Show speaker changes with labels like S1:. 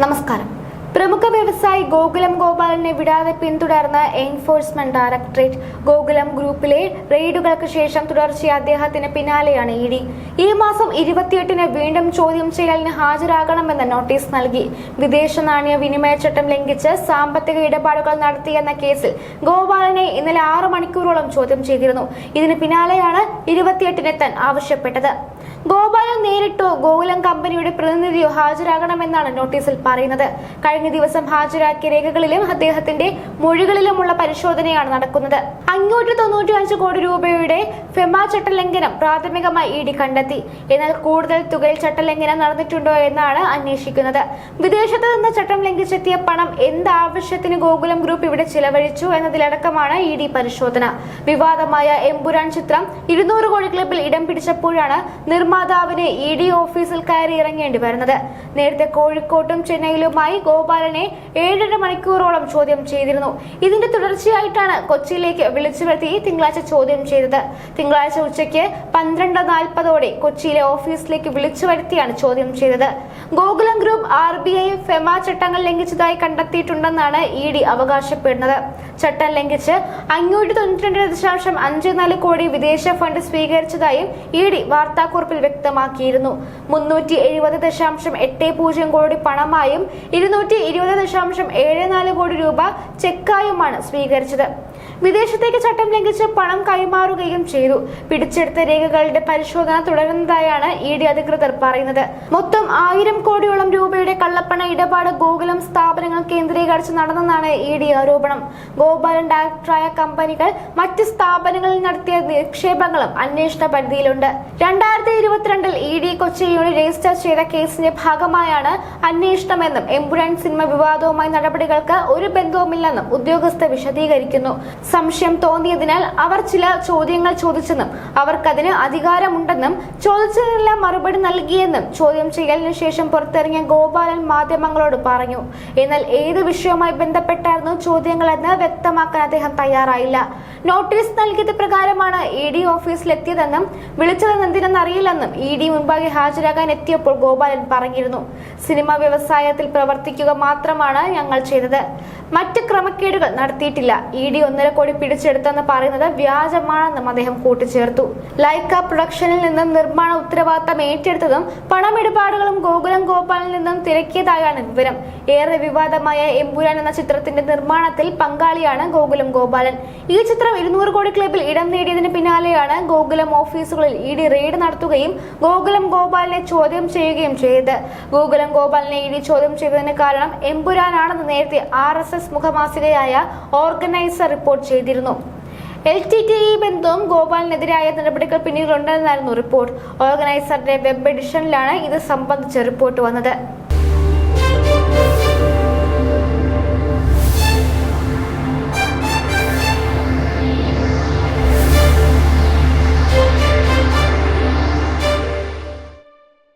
S1: നമസ്കാരം. പ്രമുഖ വ്യവസായി ഗോകുലം ഗോപാലനെ വിടാതെ പിന്തുടർന്ന് എൻഫോഴ്സ്മെന്റ് ഡയറക്ടറേറ്റ് ഗോകുലം ഗ്രൂപ്പിലെ റെയ്ഡുകൾക്ക് ശേഷം തുടർച്ചയായി അദ്ദേഹത്തിന് പിന്നാലെയാണ് ഇ ഡി. ഈ മാസം ഇരുപത്തിയെട്ടിന് വീണ്ടും ചോദ്യം ചെയ്യലിന് ഹാജരാകണമെന്ന് നോട്ടീസ് നൽകി. വിദേശ നാണയ വിനിമയ ചട്ടം ലംഘിച്ച് സാമ്പത്തിക ഇടപാടുകൾ നടത്തിയെന്ന കേസിൽ ഗോപാലനെ ഇന്നലെ ആറു മണിക്കൂറോളം ചോദ്യം ചെയ്തിരുന്നു. ഇതിന് പിന്നാലെയാണ് ഇരുപത്തിയെട്ടിനെത്താൻ ആവശ്യപ്പെട്ടത്. ഗോപാലൻ നേരിട്ടോ ഗോകുലം കമ്പനിയുടെ പ്രതിനിധിയോ ഹാജരാകണമെന്നാണ് നോട്ടീസിൽ പറയുന്നത്. ദിവസം ഹാജരാക്കിയ രേഖകളിലും അദ്ദേഹത്തിന്റെ മൊഴികളിലുമുള്ള പരിശോധനയാണ് നടക്കുന്നത്. അഞ്ഞൂറ്റി തൊണ്ണൂറ്റി അഞ്ച് കോടി രൂപയുടെ ഫെമ ചട്ടലംഘനം പ്രാഥമികമായി ഇ ഡി കണ്ടെത്തി. എന്നാൽ കൂടുതൽ തുകയിൽ ചട്ടലംഘനം നടന്നിട്ടുണ്ടോ എന്നാണ് അന്വേഷിക്കുന്നത്. വിദേശത്ത് നിന്ന് ചട്ടം ലംഘിച്ചെത്തിയ പണം എന്ത് ആവശ്യത്തിന് ഗോകുലം ഗ്രൂപ്പ് ഇവിടെ ചിലവഴിച്ചു എന്നതിലടക്കമാണ് ഇ ഡി പരിശോധന. വിവാദമായ എംപുരാൻ ചിത്രം ഇരുന്നൂറ് കോടി ക്ലബിൽ ഇടം പിടിച്ചപ്പോഴാണ് നിർമ്മാതാവിന് ഇ ഡി ഓഫീസിൽ കയറി ഇറങ്ങേണ്ടി വരുന്നത്. നേരത്തെ കോഴിക്കോട്ടും ചെന്നൈയിലുമായി ഗോപാലനെ ഏഴര മണിക്കൂറോളം ചോദ്യം ചെയ്തിരുന്നു. ഇതിന്റെ തുടർച്ചയായിട്ടാണ് കൊച്ചിയിലേക്ക് വിളിച്ചു വരുത്തി തിങ്കളാഴ്ച ചോദ്യം ചെയ്തത്. തിങ്കളാഴ്ച ഉച്ചയ്ക്ക് പന്ത്രണ്ട് നാൽപ്പതോടെ കൊച്ചിയിലെ ഓഫീസിലേക്ക് വിളിച്ചു വരുത്തിയാണ് ചോദ്യം ചെയ്തത്. Gokulam group R B I FEMA ചട്ടങ്ങൾ ലംഘിച്ചതായി കണ്ടെത്തിയിട്ടുണ്ടെന്നാണ് ഇ ഡി അവകാശപ്പെടുന്നത്. ചട്ടം ലംഘിച്ച് അഞ്ഞൂറ്റി തൊണ്ണൂറ്റി ദശാംശം അഞ്ച് നാല് കോടി വിദേശ ഫണ്ട് സ്വീകരിച്ചതായും ഇ ഡി വാർത്താക്കുറിപ്പിൽ വ്യക്തമാക്കിയിരുന്നു. മുന്നൂറ്റി എഴുപത് ദശാംശം എട്ട് പൂജ്യം കോടി പണമായും ഇരുന്നൂറ്റി ഇരുപത് ദശാംശം ഏഴ് നാല് കോടി രൂപ ചെക്കായുമാണ് സ്വീകരിച്ചത്. വിദേശത്തേക്ക് ചട്ടം ലംഘിച്ച് പണം കൈമാറുകയും ചെയ്തു. പിടിച്ചെടുത്ത രേഖകളുടെ പരിശോധന തുടരുന്നതായാണ് ഇ ഡി അധികൃതർ പറയുന്നത്. മൊത്തം ആയിരം കോടിയോളം രൂപയുടെ കള്ളപ്പണ ഇടപാട് ഗോകുലം സ്ഥാപനങ്ങൾ കേന്ദ്രീകരിച്ച് നടന്നെന്നാണ് ഇ ഡി ആരോപണം. ഗോപാലൻ ഡയറക്ടറായ കമ്പനികൾ മറ്റ് സ്ഥാപനങ്ങളിൽ നടത്തിയ നിക്ഷേപങ്ങളും അന്വേഷണ പരിധിയിലുണ്ട്. രണ്ടായിരത്തി ഇരുപത്തിരണ്ടിൽ E D Kochi unit register ചെയ്ത കേസിന്റെ ഭാഗമായാണ് അന്വേഷണമെന്നും എംബുലൻസ് സിനിമ വിവാദവുമായി നടപടികൾക്ക് ഒരു ബന്ധവുമില്ലെന്നും ഉദ്യോഗസ്ഥ വിശദീകരിക്കുന്നു. സംശയം തോന്നിയതിനാൽ അവർ ചില ചോദ്യങ്ങൾ ചോദിച്ചെന്നും അവർക്കതിന് അധികാരമുണ്ടെന്നും ചോദിച്ചതിനെല്ലാം മറുപടി നൽകിയെന്നും ചോദ്യം ചെയ്യലിന് ശേഷം പുറത്തിറങ്ങിയ ഗോപാലൻ മാധ്യമങ്ങളോട് പറഞ്ഞു. എന്നാൽ ഏത് വിഷയവുമായി ബന്ധപ്പെട്ടായിരുന്നു ചോദ്യങ്ങളെന്ന് വ്യക്തമാക്കാൻ അദ്ദേഹം തയ്യാറായില്ല. നോട്ടീസ് നൽകിയത് പ്രകാരമാണ് ഇ ഡി ഓഫീസിലെത്തിയതെന്നും വിളിച്ചതെന്ന് എന്തിനെന്ന് അറിയില്ലെന്നും ഇ ഡി മുൻപാകെ ഹാജരാകാൻ എത്തിയപ്പോൾ ഗോപാലൻ പറഞ്ഞിരുന്നു. സിനിമ വ്യവസായത്തിൽ പ്രവർത്തിക്കുക മാത്രമാണ് ഞങ്ങൾ ചെയ്തത്. മറ്റ് ക്രമക്കേടുകൾ നടത്തിയിട്ടില്ല. ഇ ഡി ഒന്നര കോടി പിടിച്ചെടുത്തെന്ന് പറയുന്നത് വ്യാജമാണെന്നും അദ്ദേഹം കൂട്ടിച്ചേർത്തു. ലൈക്ക പ്രൊഡക്ഷനിൽ നിന്നും നിർമ്മാണ ഉത്തരവാദിത്തം ഏറ്റെടുത്തതും പണമിടപാടുകളും ഗോകുലം ഗോപാലിൽ നിന്നും തിരക്കിയതായാണ് വിവരം. ഏറെ വിവാദമായ എമ്പുരാൻ എന്ന ചിത്രത്തിന്റെ നിർമ്മാണത്തിൽ പങ്കാളിയാണ് ഗോകുലം ഗോപാലൻ. ഈ ചിത്രം ഇരുന്നൂറ് കോടി ക്ലബിൽ ഇടം നേടിയതിന് പിന്നാലെയാണ് ഗോകുലം ഓഫീസുകളിൽ ഇ ഡി റെയ്ഡ് നടത്തുകയും ഗോകുലം ഗോപാലിനെ ചോദ്യം ചെയ്യുകയും ചെയ്തത്. ഗോകുലം ഗോപാലിനെ ഇ ഡി ചോദ്യം ചെയ്തതിന് കാരണം എമ്പുരാനാണെന്ന് നേരത്തെ ആർ എസ് എസ് മുഖമാസികയായ ഓർഗനൈസർ റിപ്പോർട്ട് ചെയ്തിരുന്നു. എൽ ടി ടി ഇ ബന്ധവും ഗോപാലിനെതിരായ നടപടികൾ പിന്നീടുണ്ടെന്നായിരുന്നു റിപ്പോർട്ട്. ഓർഗനൈസറുടെ വെബ് എഡിഷനിലാണ് ഇത് സംബന്ധിച്ച റിപ്പോർട്ട് വന്നത്.